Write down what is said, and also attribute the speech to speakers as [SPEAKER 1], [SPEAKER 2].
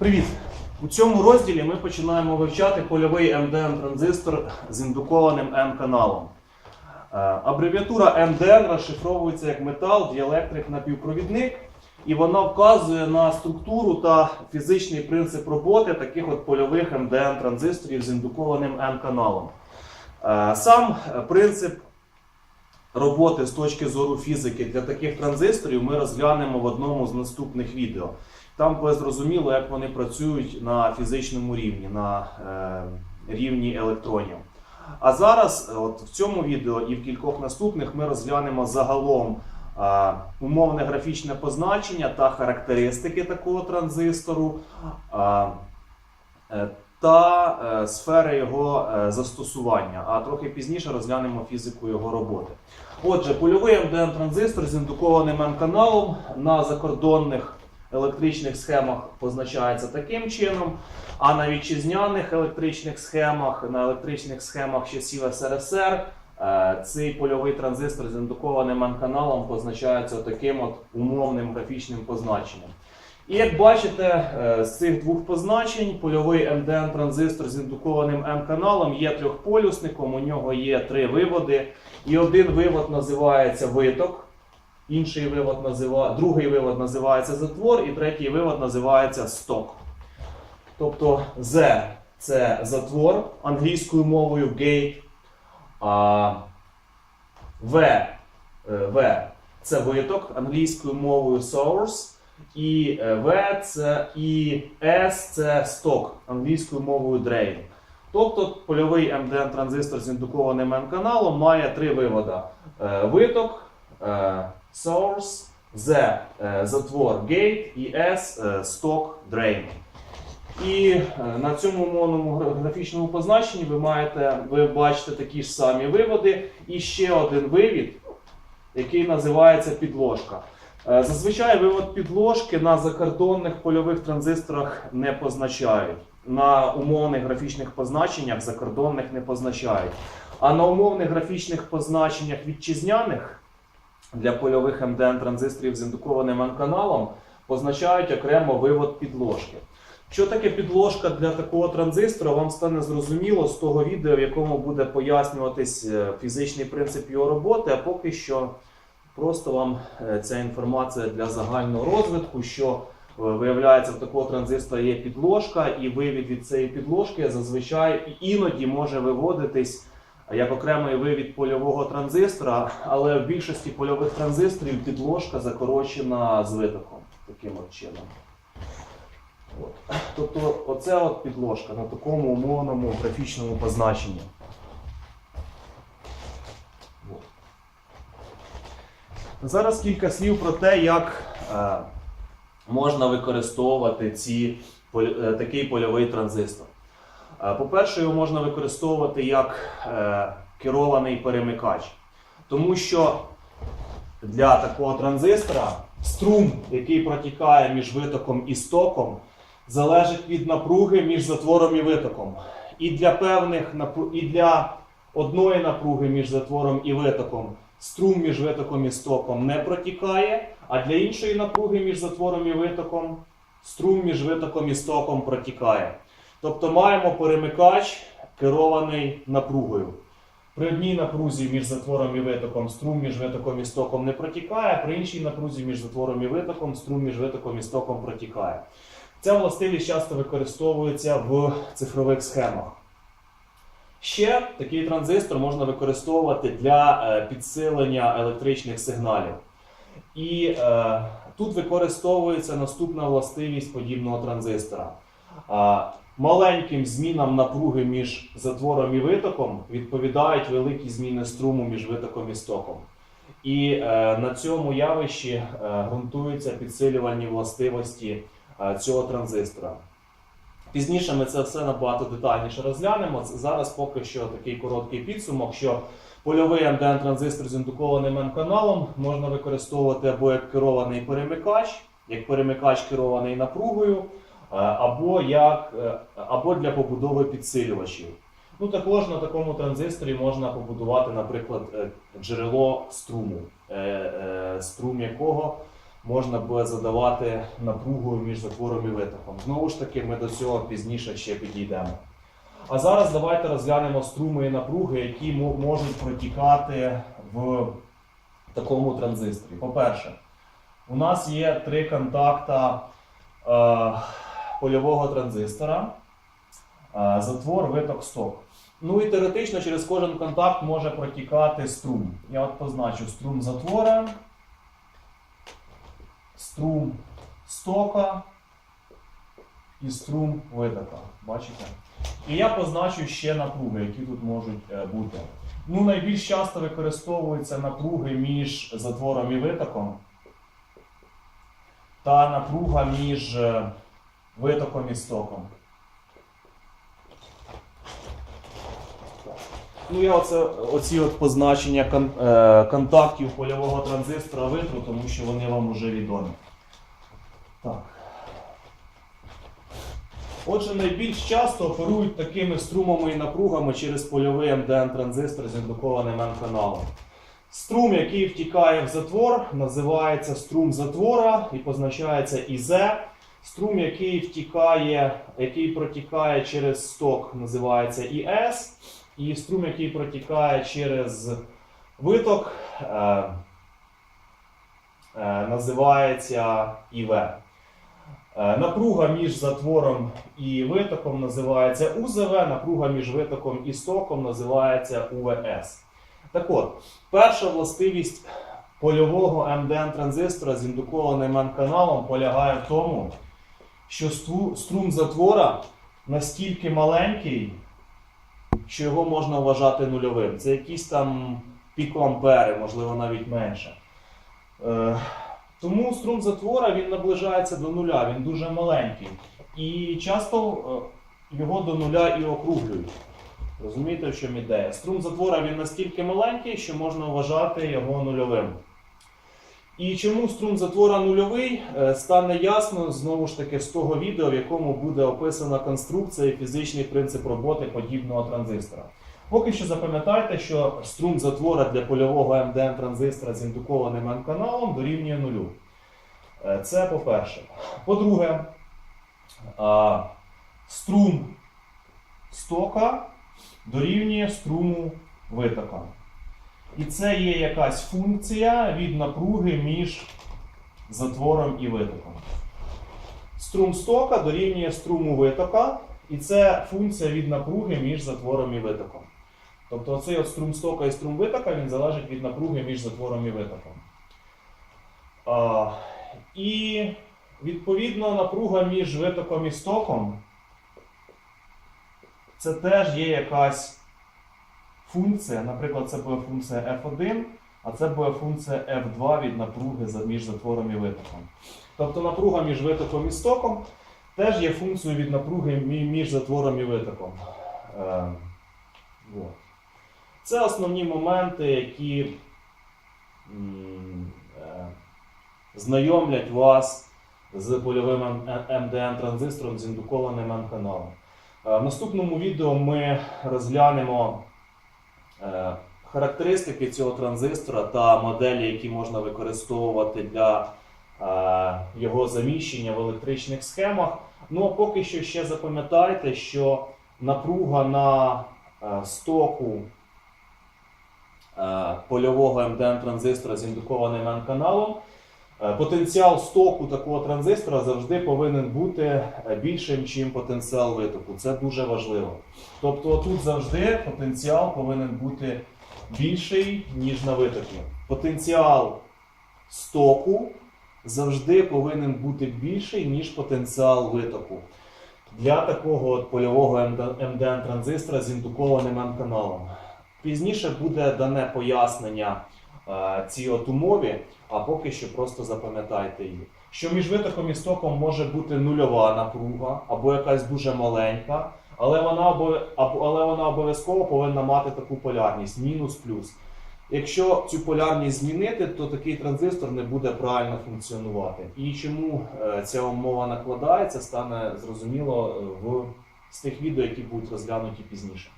[SPEAKER 1] Привіт! У цьому розділі ми починаємо вивчати польовий МДН транзистор з індукованим М-каналом. Е, Абревіатура МДН розшифровується як метал, діелектрик, напівпровідник, і вона вказує на структуру та фізичний принцип роботи таких от польових МДН транзисторів з індукованим М-каналом. Е, Сам принцип роботи з точки зору фізики для таких транзисторів ми розглянемо в одному з наступних відео. Там буде зрозуміло, як вони працюють на фізичному рівні, на е, рівні електронів. А зараз, е, от в цьому відео і в кількох наступних, ми розглянемо загалом е, умовне графічне позначення та характеристики такого транзистору. е, е, та е, сфери його е, застосування, а трохи пізніше розглянемо фізику його роботи. Отже, польовий МДН транзистор з індукованим М-каналом на закордонних електричних схемах позначається таким чином, а на вітчизняних електричних схемах, на електричних схемах часів СРСР е, цей польовий транзистор з індукованим М-каналом позначається таким от умовним графічним позначенням. І як бачите, е, з цих двох позначень польовий МДН транзистор з індукованим М-каналом є трьохполюсником, у нього є три виводи. І один вивод називається виток, інший вивод назива... другий вивод називається затвор, і третій вивод називається сток. Тобто Z це затвор англійською мовою gate, а V, е, v це виток англійською мовою source. І е, V це і S це сток англійською мовою drain. Тобто польовий МДН транзистор з індукованим М-каналом має три вивода: Е, виток, е, source, Z е, затвор gate і S е, сток drain. І е, на цьому умовному графічному позначенні ви маєте, ви бачите такі ж самі виводи і ще один вивід, який називається підложка. Зазвичай вивод підложки на закордонних польових транзисторах не позначають. На умовних графічних позначеннях закордонних не позначають. А на умовних графічних позначеннях вітчизняних для польових МДН транзисторів з індукованим М-каналом позначають окремо вивод підложки. Що таке підложка для такого транзистора, вам стане зрозуміло з того відео, в якому буде пояснюватись е, фізичний принцип його роботи, а поки що просто вам е, ця інформація для загального розвитку, що е, виявляється, в такого транзистора є підложка, і вивід від цієї підложки зазвичай іноді може виводитись як окремий вивід польового транзистора, але в більшості польових транзисторів підложка закорочена з витоком таким от чином. От. Тобто, оце от підложка на такому умовному графічному позначенні. От. Зараз кілька слів про те, як е, можна використовувати ці, поль- е, такий польовий транзистор. Е, По-перше, його можна використовувати як е, керований перемикач, тому що для такого транзистора струм, який протікає між витоком і стоком, залежить від напруги між затвором і витоком. І для певних і для одної напруги між затвором і витоком струм між витоком і стоком не протікає, а для іншої напруги між затвором і витоком струм між витоком і стоком протікає. Тобто маємо перемикач, керований напругою. При одній напрузі між затвором і витоком струм між витоком і стоком не протікає, при іншій напрузі між затвором і витоком струм між витоком і стоком протікає. Ця властивість часто використовується в цифрових схемах. Ще такий транзистор можна використовувати для е, підсилення електричних сигналів. І е, тут використовується наступна властивість подібного транзистора. Маленьким змінам напруги між затвором і витоком відповідають великі зміни струму між витоком і стоком. І е, на цьому явищі е, ґрунтуються підсилювальні властивості е, цього транзистора. Пізніше ми це все набагато детальніше розглянемо. Зараз поки що такий короткий підсумок, що польовий МДН транзистор з індукованим М-каналом можна використовувати або як керований перемикач, як перемикач керований напругою, або, як, е, або для побудови підсилювачів. Ну, також на такому транзисторі можна побудувати, наприклад, е, джерело струму, е, е, струм якого можна буде задавати напругу між затвором і витоком. Знову ж таки, ми до цього пізніше ще підійдемо. А зараз давайте розглянемо струми і напруги, які можуть протікати в такому транзисторі. По-перше, у нас є три контакта е, польового транзистора, е, затвор, виток, сток. Ну і теоретично через кожен контакт може протікати струм. Я от позначу струм затвора, струм стока і струм витока. Бачите? І я позначу ще напруги, які тут можуть е, бути. Ну, найбільш часто використовуються напруги між затвором і витоком та напруга між е, витоком і стоком. Ну, я оце, оці от позначення кон, е, контактів польового транзистора витру, тому що вони вам вже відомі. Так. Отже, найбільш часто оперують такими струмами і напругами через польовий МДН-транзистор з індукованим М-каналом. Струм, який втікає в затвор, називається струм затвора і позначається ІЗ. Струм, який втікає, який протікає через сток, називається ІС. І струм, який протікає через виток, е, е, називається ІВ. Е, Напруга між затвором і витоком називається УЗВ, напруга між витоком і стоком називається УВС. Так от, перша властивість польового МДН-транзистора з індукованим М-каналом полягає в тому, що струм затвора настільки маленький, що його можна вважати нульовим. Це якісь там пікоампери, можливо, навіть менше. Е, тому струм затвора він наближається до нуля, він дуже маленький. І часто е, його до нуля і округлюють. Розумієте, в чому ідея? Струм затвора він настільки маленький, що можна вважати його нульовим. І чому струм затвора нульовий, е, стане ясно знову ж таки з того відео, в якому буде описана конструкція і фізичний принцип роботи подібного транзистора. Поки що запам'ятайте, що струм затвора для польового МДН транзистора з індукованим М-каналом дорівнює нулю. Е, Це по-перше. По-друге, струм стока дорівнює струму витока. І це є якась функція від напруги між затвором і витоком. Струм стока дорівнює струму витока, і це функція від напруги між затвором і витоком. Тобто цей от струм стока і струм витока він залежить від напруги між затвором і витоком. А, і відповідно напруга між витоком і стоком це теж є якась функція. Наприклад, це буде функція f1, а це буде функція f2 від напруги між затвором і витоком. Тобто напруга між витоком і стоком теж є функцією від напруги між затвором і витоком. Е. Це основні моменти, які е, знайомлять вас з польовим МДН-транзистором з індукованим М-каналом. Е, В наступному відео ми розглянемо характеристики цього транзистора та моделі, які можна використовувати для е, його заміщення в електричних схемах. Ну а поки що ще запам'ятайте, що напруга на е, стоку е, польового МДН-транзистора з індукованим Н-каналом. Е, Потенціал стоку такого транзистора завжди повинен бути е, більшим, ніж потенціал витоку. Це дуже важливо. Тобто тут завжди потенціал повинен бути більший, ніж на витокі. Потенціал стоку завжди повинен бути більший, ніж потенціал витоку. Для такого от польового МДН-транзистора з індукованим М-каналом. Пізніше буде дане пояснення цій от умові, а поки що просто запам'ятайте її. Що між витоком і стоком може бути нульова напруга або якась дуже маленька, але вона, або- але вона обов'язково повинна мати таку полярність мінус плюс. Якщо цю полярність змінити, то такий транзистор не буде правильно функціонувати. І чому е, ця умова накладається, стане зрозуміло е, в з тих відео, які будуть розглянуті пізніше.